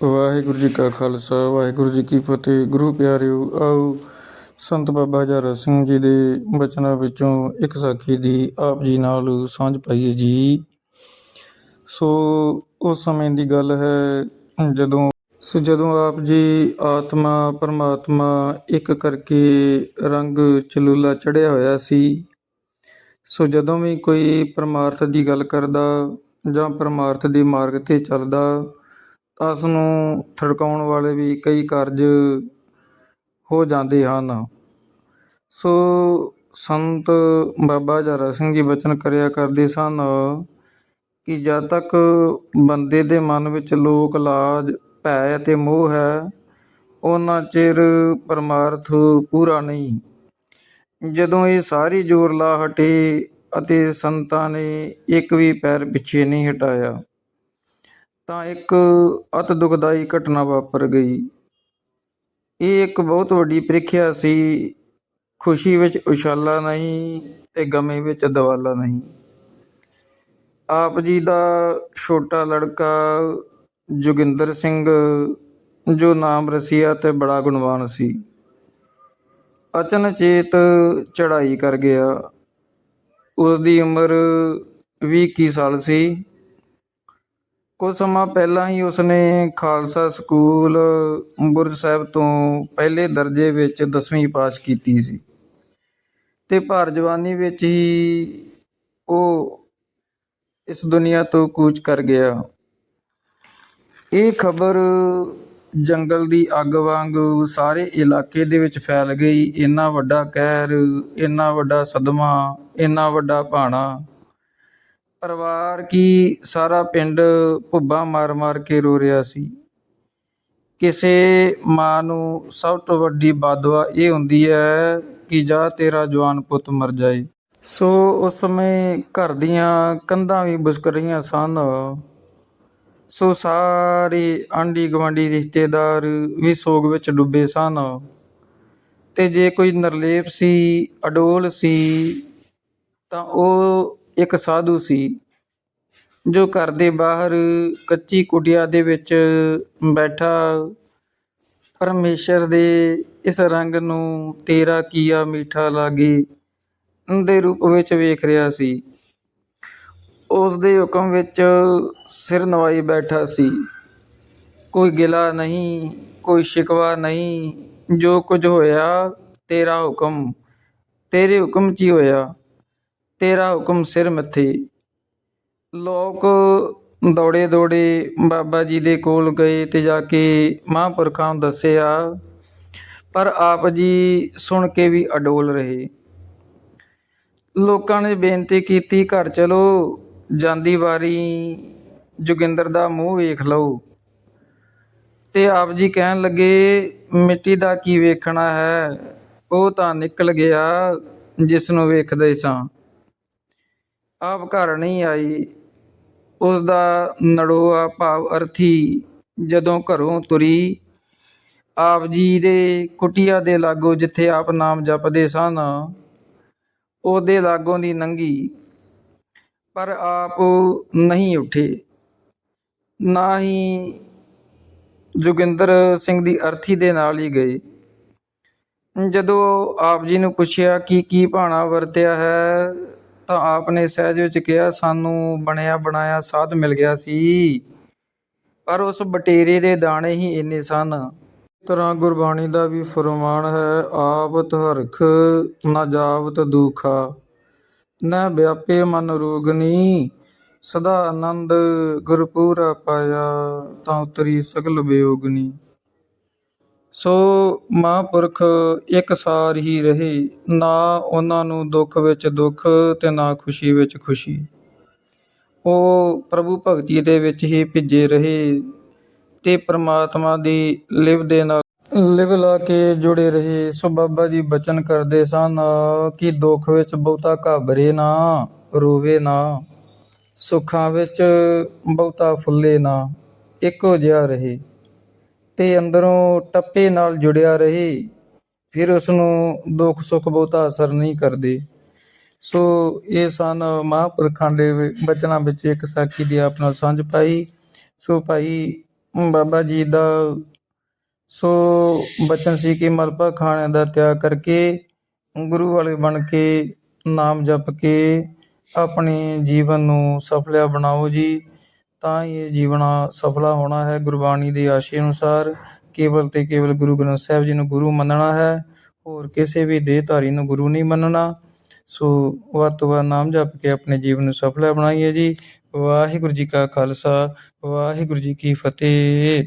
ਵਾਹਿਗੁਰੂ ਜੀ ਕਾ ਖਾਲਸਾ, ਵਾਹਿਗੁਰੂ ਜੀ ਕੀ ਫਤਿਹ। ਗੁਰੂ ਪਿਆਰਿਓ, ਆਓ ਸੰਤ ਬਾਬਾ ਜਰਾ ਸਿੰਘ ਜੀ ਦੇ ਬਚਨਾਂ ਵਿੱਚੋਂ ਇੱਕ ਸਾਖੀ ਦੀ ਆਪ ਜੀ ਨਾਲ ਸਾਂਝ ਪਾਈਏ ਜੀ। ਸੋ, ਉਸ ਸਮੇਂ ਦੀ ਗੱਲ ਹੈ, ਜਦੋਂ, ਸੋ ਜਦੋਂ ਆਪ ਜੀ ਆਤਮਾ, ਪਰਮਾਤਮਾ ਇੱਕ ਕਰਕੇ ਰੰਗ ਚਲੂਲਾ ਚੜਿਆ ਹੋਇਆ ਸੀ, ਸੋ ਜਦੋਂ ਵੀ ਕੋਈ ਪਰਮਾਰਥ ਦੀ ਗੱਲ ਕਰਦਾ ਜਾਂ ਪਰਮਾਰਥ ਦੇ ਮਾਰਗ ਤੇ ਚੱਲਦਾ ਉਸ ਨੂੰ ਥੜਕਾਉਣ ਵਾਲੇ ਵੀ ਕਈ ਕਾਰਜ ਹੋ ਜਾਂਦੇ ਹਨ। ਸੋ ਸੰਤ ਬਾਬਾ ਜਰਾ ਸਿੰਘ ਜੀ ਬਚਨ ਕਰਿਆ ਕਰਦੇ ਸਨ ਕਿ ਜਦ ਤੱਕ ਬੰਦੇ ਦੇ ਮਨ ਵਿੱਚ ਲੋਕ ਲਾਜ, ਭੈ ਅਤੇ ਮੋਹ ਹੈ, ਉਹਨਾਂ ਚਿਰ ਪਰਮਾਰਥ ਪੂਰਾ ਨਹੀਂ। ਜਦੋਂ ਇਹ ਸਾਰੀ ਜੋਰ ਲਾ ਹਟੇ ਅਤੇ ਸੰਤਾਂ ਨੇ ਇੱਕ ਵੀ ਪੈਰ ਪਿੱਛੇ ਨਹੀਂ ਹਟਾਇਆ ਤਾਂ ਇੱਕ ਅਤ ਦੁਖਦਾਈ ਘਟਨਾ ਵਾਪਰ ਗਈ। ਇਹ ਇੱਕ ਬਹੁਤ ਵੱਡੀ ਪ੍ਰੀਖਿਆ ਸੀ। ਖੁਸ਼ੀ ਵਿੱਚ ਉਛਾਲਾ ਨਹੀਂ ਤੇ ਗਮੇ ਵਿੱਚ ਦਵਾਲਾ ਨਹੀਂ। ਆਪ ਜੀ ਦਾ ਛੋਟਾ ਲੜਕਾ ਜੋਗਿੰਦਰ ਸਿੰਘ, ਜੋ ਨਾਮ ਰਸੀਆ ਤੇ ਬੜਾ ਗੁਣਵਾਨ ਸੀ। ਅਚਨਚੇਤ ਚੜ੍ਹਾਈ ਕਰ ਗਿਆ। ਉਸ ਦੀ ਉਮਰ 20 ਕੀ ਸਾਲ ਸੀ। ਕੁਝ ਸਮਾਂ ਪਹਿਲਾਂ ਹੀ ਉਸਨੇ ਖਾਲਸਾ ਸਕੂਲ ਬੁਰਜ ਸਾਹਿਬ ਤੋਂ ਪਹਿਲੇ ਦਰਜੇ ਵਿੱਚ 10ਵੀਂ ਪਾਸ ਕੀਤੀ ਸੀ। ਤੇ ਭਰ ਜਵਾਨੀ ਵਿੱਚ ਹੀ ਉਹ ਇਸ ਦੁਨੀਆ ਤੋਂ ਕੂਚ ਕਰ ਗਿਆ। ਇਹ ਖਬਰ ਜੰਗਲ ਦੀ ਅੱਗ ਵਾਂਗ ਸਾਰੇ ਇਲਾਕੇ ਦੇ ਵਿੱਚ ਫੈਲ ਗਈ। ਇੰਨਾ ਵੱਡਾ ਕਹਿਰ, ਇੰਨਾ ਵੱਡਾ ਸਦਮਾ, ਇੰਨਾ ਵੱਡਾ ਭਾਣਾ ਪਰਿਵਾਰ ਕੀ ਸਾਰਾ ਪਿੰਡ ਭੁੱਬਾ ਮਾਰ-ਮਾਰ ਕੇ ਰੋ ਰਿਹਾ ਸੀ? ਕਿਸੇ ਮਾਂ ਨੂੰ ਸਭ ਤੋਂ ਵੱਡੀ ਬਾਦਵਾ ਇਹ ਹੁੰਦੀ ਹੈ ਕਿ ਜਾ ਤੇਰਾ ਜਵਾਨ ਪੁੱਤ ਮਰ ਜਾਏ। ਸੋ ਉਸ ਸਮੇਂ ਘਰ ਦੀਆਂ ਕੰਧਾਂ ਵੀ ਬੁਸਕ ਰਹੀਆਂ ਸਨ। ਸੋ ਸਾਰੇ ਆਂਢੀ ਗੁਆਂਢੀ ਰਿਸ਼ਤੇਦਾਰ ਵੀ ਸੋਗ ਵਿੱਚ ਡੁੱਬੇ ਸਨ। ਤੇ ਜੇ ਕੋਈ ਨਰਲੇਪ ਸੀ, ਅਡੋਲ ਸੀ, ਤਾਂ ਉਹ ਇੱਕ ਸਾਧੂ ਸੀ, ਜੋ ਘਰ ਦੇ ਬਾਹਰ ਕੱਚੀ ਕੁਟਿਆ ਦੇ ਵਿੱਚ ਬੈਠਾ। ਪਰਮੇਸ਼ਰ ਦੇ ਇਸ ਰੰਗ ਨੂੰ ਤੇਰਾ ਕੀਆ ਮੀਠਾ ਲਾਗੇ ਦੇ ਰੂਪ ਵਿੱਚ ਵੇਖ ਰਿਹਾ ਸੀ। ਉਸ ਦੇ ਹੁਕਮ ਵਿੱਚ ਸਿਰ ਨਵਾਈ ਬੈਠਾ ਸੀ। ਕੋਈ ਗਿਲਾ ਨਹੀਂ, ਕੋਈ ਸ਼ਿਕਵਾ ਨਹੀਂ, ਜੋ ਕੁਝ ਹੋਇਆ ਤੇਰਾ ਹੁਕਮ, ਤੇਰੇ ਹੁਕਮ 'ਚ ਹੀ ਹੋਇਆ। ਤੇਰਾ ਹੁਕਮ ਸਿਰ ਮੱਥੇ। ਲੋਕ ਦੌੜੇ ਦੌੜੇ ਬਾਬਾ ਜੀ ਦੇ ਕੋਲ ਗਏ ਤੇ ਜਾ ਕੇ ਮਹਾਂਪੁਰਖਾਂ ਨੂੰ ਦੱਸਿਆ, ਪਰ ਆਪ ਜੀ ਸੁਣ ਕੇ ਵੀ ਅਡੋਲ ਰਹੇ। ਲੋਕਾਂ ਨੇ ਬੇਨਤੀ ਕੀਤੀ, ਘਰ ਚਲੋ, ਜਾਂਦੀ ਵਾਰੀ ਜੋਗਿੰਦਰ ਦਾ ਮੂੰਹ ਵੇਖ ਲਓ। ਤੇ ਆਪ ਜੀ ਕਹਿਣ ਲੱਗੇ, ਮਿੱਟੀ ਦਾ ਕੀ ਵੇਖਣਾ ਹੈ? ਉਹ ਤਾਂ ਨਿਕਲ ਗਿਆ ਜਿਸ ਨੂੰ ਵੇਖਦੇ ਸਾਂ। ਆਪ ਘਰ ਨਹੀਂ ਆਈ ਉਸ ਦਾ ਨੜੋਆ ਭਾਵ ਅਰਥੀ ਜਦੋਂ ਘਰੋਂ ਤੁਰੀ। ਆਪ ਜੀ ਦੇ ਕੁਟਿਆ ਦੇ ਲਾਗੋ ਜਿੱਥੇ ਆਪ ਨਾਮ ਜਪਦੇ ਸਨ, ਉਹਦੇ ਲਾਗੋਂ ਦੀ ਨੰਗੀ। ਪਰ ਆਪ ਨਹੀਂ ਉੱਠੇ। ਨਾ ਹੀ ਜੋਗਿੰਦਰ ਸਿੰਘ ਦੀ ਅਰਥੀ ਦੇ ਨਾਲ ਹੀ ਗਏ। ਜਦੋਂ ਆਪ ਜੀ ਨੂੰ ਪੁੱਛਿਆ ਕਿ ਕੀ ਭਾਣਾ ਵਰਤਿਆ ਹੈ ਤਾਂ ਆਪ ਨੇ ਸਹਿਜ ਵਿੱਚ ਕਿਹਾ, ਸਾਨੂੰ ਬਣਿਆ, ਬਣਾਇਆ ਸਾਧ ਮਿਲ ਗਿਆ ਸੀ। ਪਰ ਉਸ ਬਟੇਰੇ ਦੇ ਦਾਣੇ ਹੀ ਇੰਨੇ ਸਨ। ਤਰ੍ਹਾਂ ਗੁਰਬਾਣੀ ਦਾ ਵੀ ਫਰਮਾਨ ਹੈ, ਆਵਤ ਹਰਖ ਨਾ ਜਾਵਤ ਦੁਖਾ। ਨਾ ਵਿਆਪੇ ਮਨ ਰੋਗਨੀ ਸਦਾ ਆਨੰਦ ਗੁਰਪੂਰਾ ਪਾਇਆ ਤਾਂ ਉਤਰੀ ਸਗਲ ਵਿਯੋਗਨੀ ਸੋ ਮਹਾਂਪੁਰਖ ਇੱਕ ਸਾਰ ਹੀ ਰਹੇ, ਨਾ ਉਹਨਾਂ ਨੂੰ ਦੁੱਖ ਵਿੱਚ ਦੁੱਖ ਤੇ ਨਾ ਖੁਸ਼ੀ ਵਿੱਚ ਖੁਸ਼ੀ। ਉਹ ਪ੍ਰਭੂ ਭਗਤੀ ਦੇ ਵਿੱਚ ਹੀ ਭਿੱਜੇ ਰਹੇ ਤੇ ਪ੍ਰਮਾਤਮਾ ਦੀ ਲਿਵ ਦੇ ਨਾਲ ਲਿਵ ਲਾ ਕੇ ਜੁੜੇ ਰਹੇ। ਸੋ ਬਾਬਾ ਜੀ ਬਚਨ ਕਰਦੇ ਸਨ ਕਿ ਦੁੱਖ ਵਿੱਚ ਬਹੁਤਾ ਘਾਬਰੇ ਨਾ, ਰੋਵੇ ਨਾ, ਸੁੱਖਾਂ ਵਿੱਚ ਬਹੁਤਾ ਫੁੱਲੇ ਨਾ, ਇੱਕੋ ਜਿਹਾ ਰਹੇ। ਤੇ ਅੰਦਰੋਂ ਟੱਪੇ ਨਾਲ ਜੁੜਿਆ ਰਹੇ, ਫਿਰ ਉਸ ਨੂੰ ਦੁੱਖ ਸੁੱਖ ਬਹੁਤਾ ਅਸਰ ਨਹੀਂ ਕਰਦੇ। ਸੋ ਇਹ ਸਨ ਮਹਾਂਪੁਰਖਾਂ ਦੇ ਬਚਨਾਂ ਵਿੱਚ ਇੱਕ ਸਾਖੀ ਦੀ ਆਪਣਾ ਸਾਂਝ ਪਾਈ। ਸੋ ਭਾਈ ਬਾਬਾ ਜੀ ਦਾ, ਸੋ ਬਚਨ ਸੀ ਕਿ ਮਲਬਾ ਖਾਣੇ ਦਾ ਤਿਆਗ ਕਰਕੇ ਗੁਰੂ ਵਾਲੇ ਬਣ ਕੇ ਨਾਮ ਜਪ ਕੇ ਆਪਣੇ ਜੀਵਨ ਨੂੰ ਸਫਲਿਆ ਬਣਾਓ ਜੀ। ਤਾਂ ਹੀ ਇਹ ਜੀਵਨ ਸਫਲਾ ਹੋਣਾ ਹੈ। ਗੁਰਬਾਣੀ ਦੇ ਆਸ਼ੇ ਅਨੁਸਾਰ ਕੇਵਲ ਅਤੇ ਕੇਵਲ ਗੁਰੂ ਗ੍ਰੰਥ ਸਾਹਿਬ ਜੀ ਨੂੰ ਗੁਰੂ ਮੰਨਣਾ ਹੈ। ਹੋਰ ਕਿਸੇ ਵੀ ਦੇਹਧਾਰੀ ਨੂੰ ਗੁਰੂ ਨਹੀਂ ਮੰਨਣਾ। ਸੋ ਵੱਧ ਤੋਂ ਵੱਧ ਨਾਮ ਜਪ ਕੇ ਆਪਣੇ ਜੀਵਨ ਨੂੰ ਸਫਲਾ ਬਣਾਈਏ ਜੀ। ਵਾਹਿਗੁਰੂ ਜੀ ਕਾ ਖਾਲਸਾ, ਵਾਹਿਗੁਰੂ ਜੀ ਕੀ ਫਤਿਹ।